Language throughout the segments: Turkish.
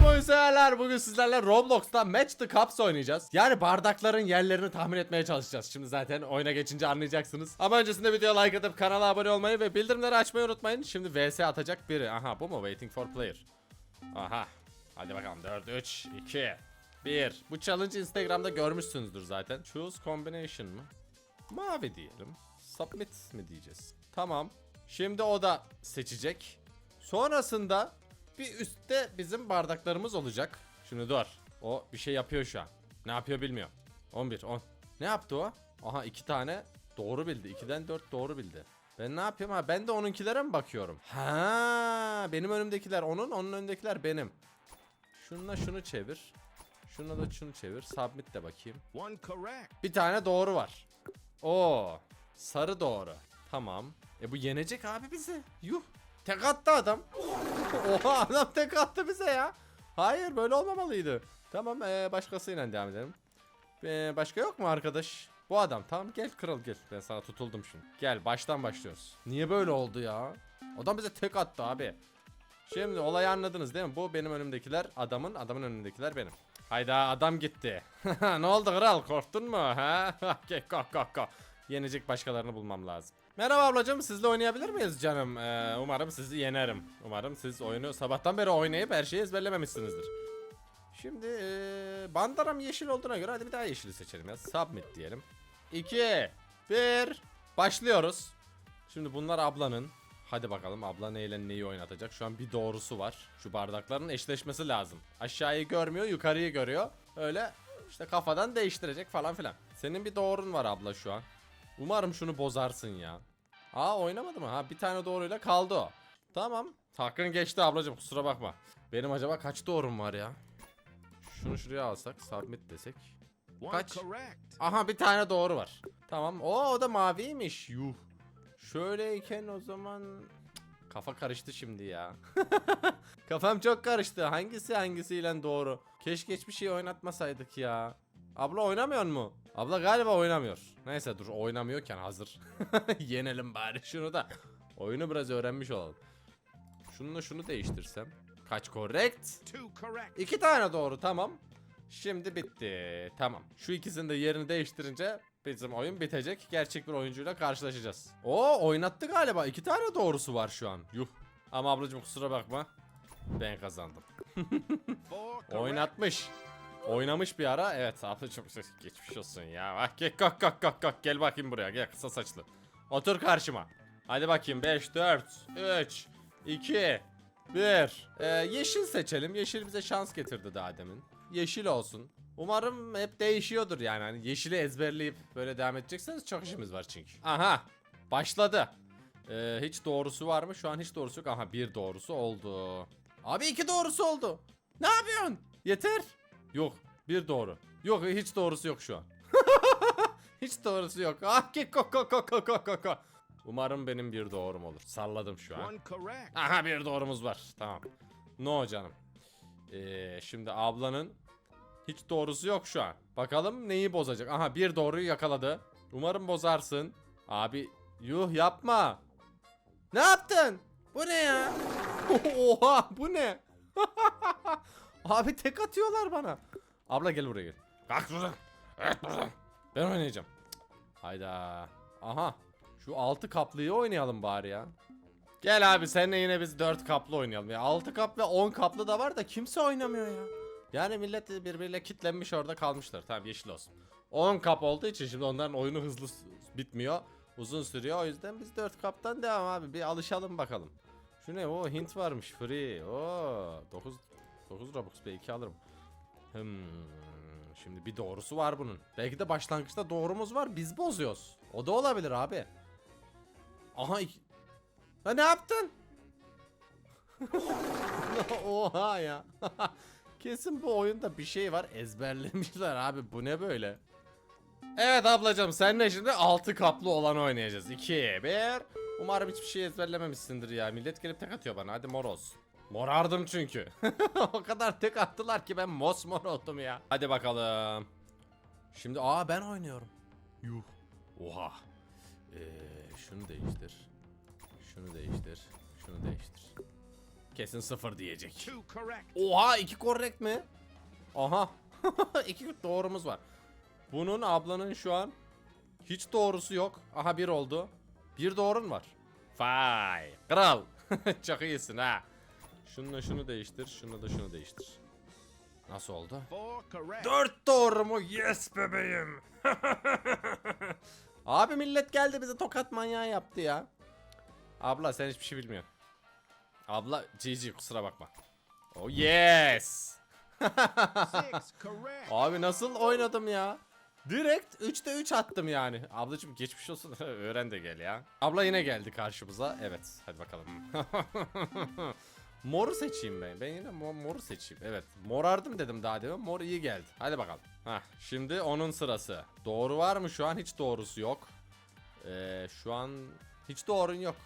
Selam oyun severler. Bugün sizlerle Roblox'ta Match the Cups oynayacağız. Yani bardakların yerlerini tahmin etmeye çalışacağız. Şimdi zaten oyuna geçince anlayacaksınız. Ama öncesinde videoya like atıp kanala abone olmayı ve bildirimleri açmayı unutmayın. Şimdi VS atacak biri. Aha bu mu? Waiting for player. Aha. Hadi bakalım 4, 3, 2, 1. Bu challenge Instagram'da görmüşsünüzdür zaten. Choose combination mı? Mavi diyelim. Submit mi diyeceğiz? Tamam. Şimdi o da seçecek. Sonrasında bir üstte bizim bardaklarımız olacak. Şimdi dur. O bir şey yapıyor şu an. Ne yapıyor bilmiyor. 11, 10. Ne yaptı o? Aha iki tane doğru bildi. 2'den 4 doğru bildi. Ben ne yapıyorum? Ha ben de onunkilere mi bakıyorum? Ha benim önümdekiler onun, onun önündekiler benim. Şununla şunu çevir. Şununla da şunu çevir. Submit de bakayım. One correct. Bir tane doğru var. Oo, sarı doğru. Tamam. E bu yenecek abi bizi. Yuh. Tek attı adam. Oha adam tek attı bize ya. Hayır böyle olmamalıydı. Tamam ee, başkasıyla devam edelim. Ee, başka yok mu arkadaş? Bu adam tamam gel kral gel. Ben sana tutuldum şimdi. Gel baştan başlıyoruz. Niye böyle oldu ya? Adam bize tek attı abi. Şimdi olayı anladınız değil mi? Bu benim önümdekiler adamın, adamın önündekiler benim. Hayda adam gitti. ne oldu kral korktun mu? Ha? Kalk kalk kalk. Yenecek başkalarını bulmam lazım. Merhaba ablacığım sizle oynayabilir miyiz canım? Ee, umarım sizi yenerim. Umarım siz oyunu sabahtan beri oynayıp her şeyi ezberlememişsinizdir. Şimdi ee, bandaram yeşil olduğuna göre hadi bir daha yeşili seçelim ya. Submit diyelim. 2 1 Başlıyoruz. Şimdi bunlar ablanın. Hadi bakalım abla neyle neyi oynatacak. Şu an bir doğrusu var. Şu bardakların eşleşmesi lazım. Aşağıyı görmüyor, yukarıyı görüyor. Öyle işte kafadan değiştirecek falan filan. Senin bir doğrun var abla şu an. Umarım şunu bozarsın ya. Aa oynamadı mı? Ha bir tane doğruyla kaldı o. Tamam. Hakkın geçti ablacığım kusura bakma. Benim acaba kaç doğrum var ya? Şunu şuraya alsak, submit desek. Kaç? Aha bir tane doğru var. Tamam. O o da maviymiş. Yuh. Şöyleyken o zaman kafa karıştı şimdi ya. Kafam çok karıştı. Hangisi hangisiyle doğru? Keşke hiçbir şey oynatmasaydık ya. Abla oynamıyor mu? Abla galiba oynamıyor. Neyse dur oynamıyorken hazır. Yenelim bari şunu da. Oyunu biraz öğrenmiş olalım. Şununla şunu değiştirsem. Kaç correct? Correct. İki tane doğru tamam. Şimdi bitti. Tamam. Şu ikisini de yerini değiştirince bizim oyun bitecek. Gerçek bir oyuncuyla karşılaşacağız. Oo oynattı galiba. İki tane doğrusu var şu an. Yuh. Ama ablacığım kusura bakma. Ben kazandım. Oynatmış. Oynamış bir ara. Evet ablacığım geçmiş olsun ya. Bak gel kalk kalk kalk kalk. Gel bakayım buraya. Gel kısa saçlı. Otur karşıma. Hadi bakayım 5 4 3 2 1 ee, Yeşil seçelim. Yeşil bize şans getirdi daha demin. Yeşil olsun. Umarım hep değişiyordur yani. Hani yeşili ezberleyip böyle devam edecekseniz çok işimiz var çünkü. Aha. Başladı. Ee, hiç doğrusu var mı? Şu an hiç doğrusu yok. Aha bir doğrusu oldu. Abi iki doğrusu oldu. Ne yapıyorsun? Yeter. Yok. Bir doğru. Yok hiç doğrusu yok şu an. hiç doğrusu yok. Ah ki ko ko ko ko ko ko ko. Umarım benim bir doğrum olur. Salladım şu an. Aha bir doğrumuz var. Tamam. No canım. Ee, şimdi ablanın hiç doğrusu yok şu an. Bakalım neyi bozacak. Aha bir doğruyu yakaladı. Umarım bozarsın. Abi yuh yapma. Ne yaptın? Bu ne ya? Oha bu ne? Abi tek atıyorlar bana. Abla gel buraya gel. Kalk. Evet buradan. Ben oynayacağım. Hayda. Aha. Şu altı kaplıyı oynayalım bari ya. Gel abi seninle yine biz 4 kaplı oynayalım. Ya 6 kap ve 10 kaplı da var da kimse oynamıyor ya. Yani millet birbiriyle kitlenmiş orada kalmışlar. Tamam yeşil olsun. 10 kap olduğu için şimdi onların oyunu hızlı bitmiyor. Uzun sürüyor. O yüzden biz 4 kaptan devam abi. Bir alışalım bakalım. Şu ne? O hint varmış. Free. Oo 9 9 Robux belki alırım. Hmm, şimdi bir doğrusu var bunun. Belki de başlangıçta doğrumuz var. Biz bozuyoruz. O da olabilir abi. Aha iki... Ne yaptın? Oha ya. Kesin bu oyunda bir şey var. Ezberlemişler abi. Bu ne böyle? Evet ablacığım seninle şimdi 6 kaplı olan oynayacağız. 2 1 Umarım hiçbir şey ezberlememişsindir ya. Millet gelip tek atıyor bana. Hadi mor olsun. Morardım çünkü. o kadar tek attılar ki ben mosmor oldum ya. Hadi bakalım. Şimdi aa ben oynuyorum. Yuh. Oha. Ee, şunu değiştir. Şunu değiştir. Şunu değiştir. Kesin sıfır diyecek. Oha iki correct mi? Aha. iki doğrumuz var. Bunun ablanın şu an hiç doğrusu yok. Aha bir oldu. Bir doğrun var. Vay. Kral. Çok iyisin ha. Şununla şunu değiştir. Şunu da şunu değiştir. Nasıl oldu? Dört doğru mu? Yes bebeğim. Abi millet geldi bize tokat manyağı yaptı ya. Abla sen hiçbir şey bilmiyorsun. Abla GG kusura bakma. Oh yes. Abi nasıl oynadım ya? Direkt 3'te 3 attım yani. Ablacım geçmiş olsun. Öğren de gel ya. Abla yine geldi karşımıza. Evet hadi bakalım. Moru seçeyim ben. Ben yine mo- moru seçeyim. Evet. Morardım dedim daha demin. Mor iyi geldi. Hadi bakalım. Hah. Şimdi onun sırası. Doğru var mı şu an? Hiç doğrusu yok. Ee, şu an hiç doğrun yok.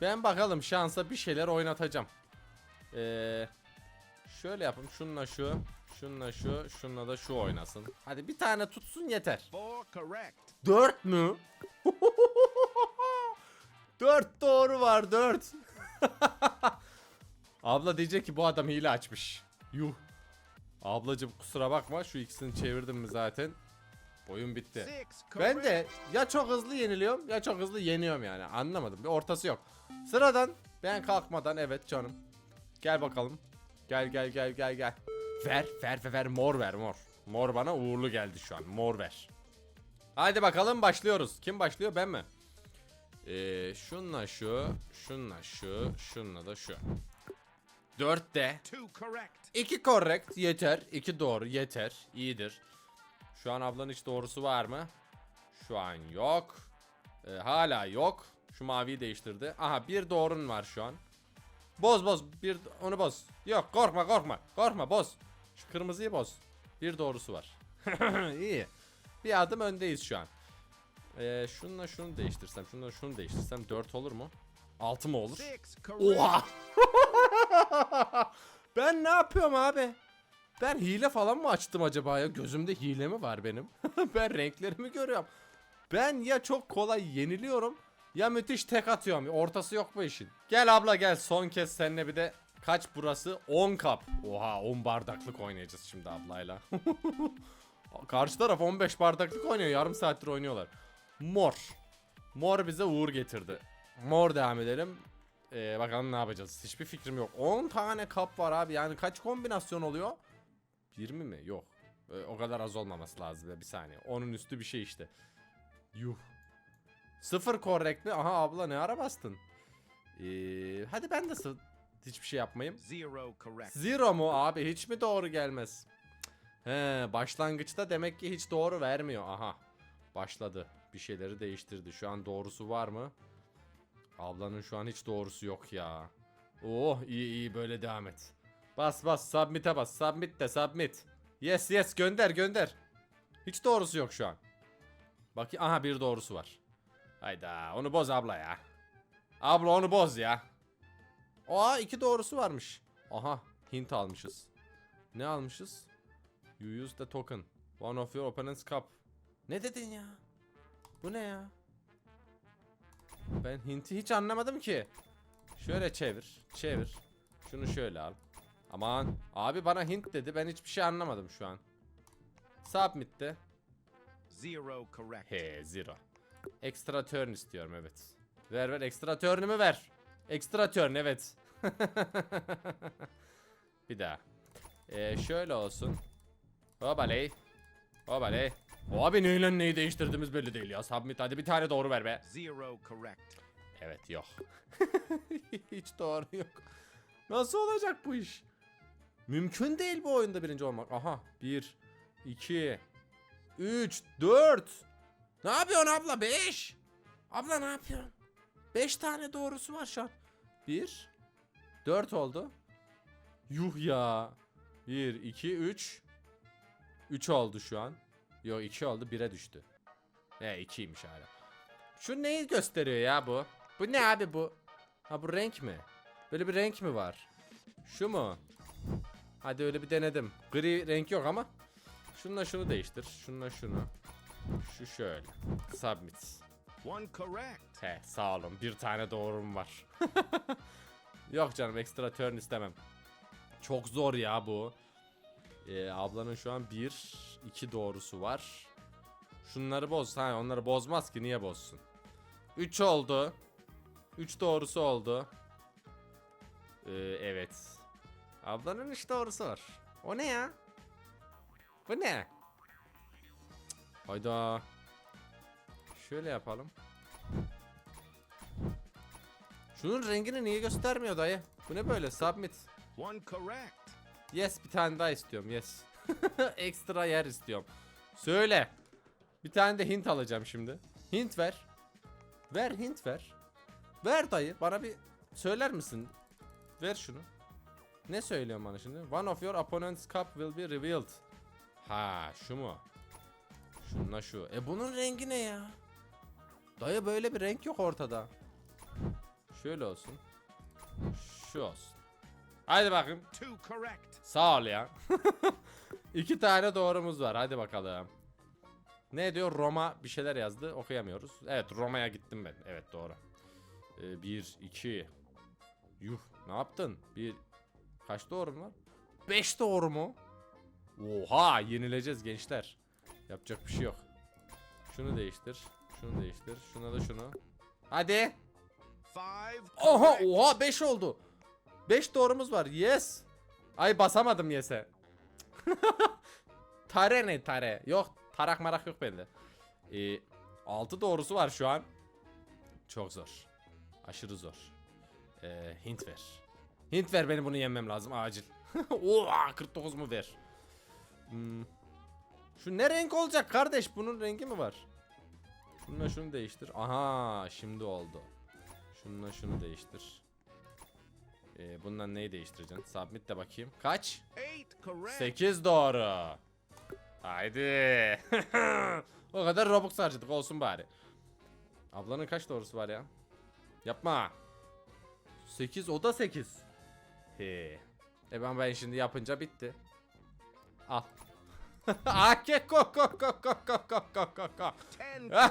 Ben bakalım şansa bir şeyler oynatacağım. Eee Şöyle yapın. Şununla şu, şununla şu, şununla da şu oynasın. Hadi bir tane tutsun yeter. Dört mü? dört doğru var dört. Abla diyecek ki bu adam hile açmış. Yuh. Ablacım kusura bakma şu ikisini çevirdim mi zaten. Oyun bitti. Ben de ya çok hızlı yeniliyorum ya çok hızlı yeniyorum yani anlamadım bir ortası yok. Sıradan ben kalkmadan evet canım. Gel bakalım. Gel gel gel gel gel. Ver ver ver ver mor ver mor. Mor bana uğurlu geldi şu an mor ver. Hadi bakalım başlıyoruz. Kim başlıyor ben mi? Ee, şunla şu, şunla şu, şunla da şu. Dörtte Two correct. İki correct yeter. iki doğru yeter. İyidir. Şu an ablanın hiç doğrusu var mı? Şu an yok. Ee, hala yok. Şu maviyi değiştirdi. Aha bir doğrun var şu an. Boz boz. Bir onu boz. Yok korkma korkma. Korkma boz. Şu kırmızıyı boz. Bir doğrusu var. İyi. Bir adım öndeyiz şu an. Ee, şununla şunu değiştirsem, şununla şunu değiştirsem 4 olur mu? 6 mı olur? Oha! ben ne yapıyorum abi? Ben hile falan mı açtım acaba ya? Gözümde hile mi var benim? ben renklerimi görüyorum. Ben ya çok kolay yeniliyorum ya müthiş tek atıyorum. Ortası yok bu işin. Gel abla gel son kez seninle bir de kaç burası? 10 kap. Oha 10 bardaklık oynayacağız şimdi ablayla. Karşı taraf 15 bardaklık oynuyor. Yarım saattir oynuyorlar. Mor. Mor bize uğur getirdi. Mor devam edelim. Ee, bakalım ne yapacağız. Hiçbir fikrim yok. 10 tane kap var abi. Yani kaç kombinasyon oluyor? 20 mi? Yok. Ee, o kadar az olmaması lazım. Bir saniye. Onun üstü bir şey işte. Yuh. Sıfır correct mi? Aha abla ne ara bastın? Ee, hadi ben de hiçbir şey yapmayayım. Zero correct. Zero mu abi? Hiç mi doğru gelmez? He, başlangıçta demek ki hiç doğru vermiyor. Aha. Başladı. Bir şeyleri değiştirdi. Şu an doğrusu var mı? Ablanın şu an hiç doğrusu yok ya. Oh iyi iyi böyle devam et. Bas bas submit'e bas. Submit de submit. Yes yes gönder gönder. Hiç doğrusu yok şu an. Bak aha bir doğrusu var. Hayda onu boz abla ya. Abla onu boz ya. Aa iki doğrusu varmış. Aha hint almışız. Ne almışız? You use the token. One of your opponent's cup. Ne dedin ya? Bu ne ya? Ben hinti hiç anlamadım ki. Şöyle çevir. Çevir. Şunu şöyle al. Aman. Abi bana hint dedi. Ben hiçbir şey anlamadım şu an. Submit'te. Zero correct. He zero. Extra turn istiyorum evet. Ver ver extra turn'ümü ver. Extra turn evet. Bir daha. Ee, şöyle olsun. Hobaley. Hobaley. Abi neyle neyi değiştirdiğimiz belli değil ya. Submit hadi bir tane doğru ver be. Zero correct. Evet yok. Hiç doğru yok. Nasıl olacak bu iş? Mümkün değil bu oyunda birinci olmak. Aha. 1, 2, 3, 4. Ne yapıyorsun abla? 5. Abla ne yapıyorsun? 5 tane doğrusu var şu an. 1, 4 oldu. Yuh ya. 1, 2, 3. 3 oldu şu an. Yok 2 oldu 1'e düştü. He 2'ymiş hala. Şu neyi gösteriyor ya bu? Bu ne abi bu? Ha bu renk mi? Böyle bir renk mi var? Şu mu? Hadi öyle bir denedim. Gri renk yok ama. Şununla şunu değiştir. Şununla şunu. Şu şöyle. Submit. One correct. He sağ olun. Bir tane doğrum var. Yok canım ekstra turn istemem. Çok zor ya bu. Ee, ablanın şu an bir, iki doğrusu var. Şunları boz. Ha onları bozmaz ki niye bozsun? 3 oldu. 3 doğrusu oldu. Ee, evet. Ablanın 3 doğrusu var. O ne ya? Bu ne? Hayda. Şöyle yapalım. Şunun rengini niye göstermiyor dayı? Bu ne böyle? Submit. One correct. Yes bir tane daha istiyorum yes. Ekstra yer istiyorum. Söyle. Bir tane de hint alacağım şimdi. Hint ver. Ver hint ver. Ver dayı bana bir söyler misin? Ver şunu. Ne söylüyorsun bana şimdi? One of your opponent's cup will be revealed. Ha şu mu? Şunla şu. E bunun rengi ne ya? Dayı böyle bir renk yok ortada. Şöyle olsun. Şu olsun. Haydi bakayım. Sağ ol ya. İki tane doğrumuz var. Hadi bakalım. Ne diyor? Roma bir şeyler yazdı. Okuyamıyoruz. Evet Roma'ya gittim ben. Evet doğru. Ee, bir, iki. Yuh ne yaptın? Bir. Kaç doğrum var? Beş doğru mu? Oha yenileceğiz gençler. Yapacak bir şey yok. Şunu değiştir. Şunu değiştir. Şuna da şunu. Hadi. Oha oha 5 oldu. 5 doğrumuz var. Yes. Ay basamadım yes'e. tare ne tare? Yok tarak marak yok bende. Ee, 6 doğrusu var şu an. Çok zor. Aşırı zor. Ee, hint ver. Hint ver benim bunu yenmem lazım acil. Oha 49 mu ver? Hmm. Şu ne renk olacak kardeş? Bunun rengi mi var? Şununla şunu değiştir. Aha şimdi oldu. Şununla şunu değiştir. Ee, bundan neyi değiştireceksin? Submit de bakayım. Kaç? Eight correct. 8 doğru. Haydi. o kadar Robux harcadık olsun bari. Ablanın kaç doğrusu var ya? Yapma. 8 o da 8. He. E ben ben şimdi yapınca bitti. Al. Ake ko ko ko ko ko ko ko ko ko. Ten Ah,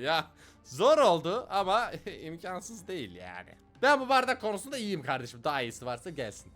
ya zor oldu ama imkansız değil yani. Ben bu bardak konusunda iyiyim kardeşim. Daha iyisi varsa gelsin.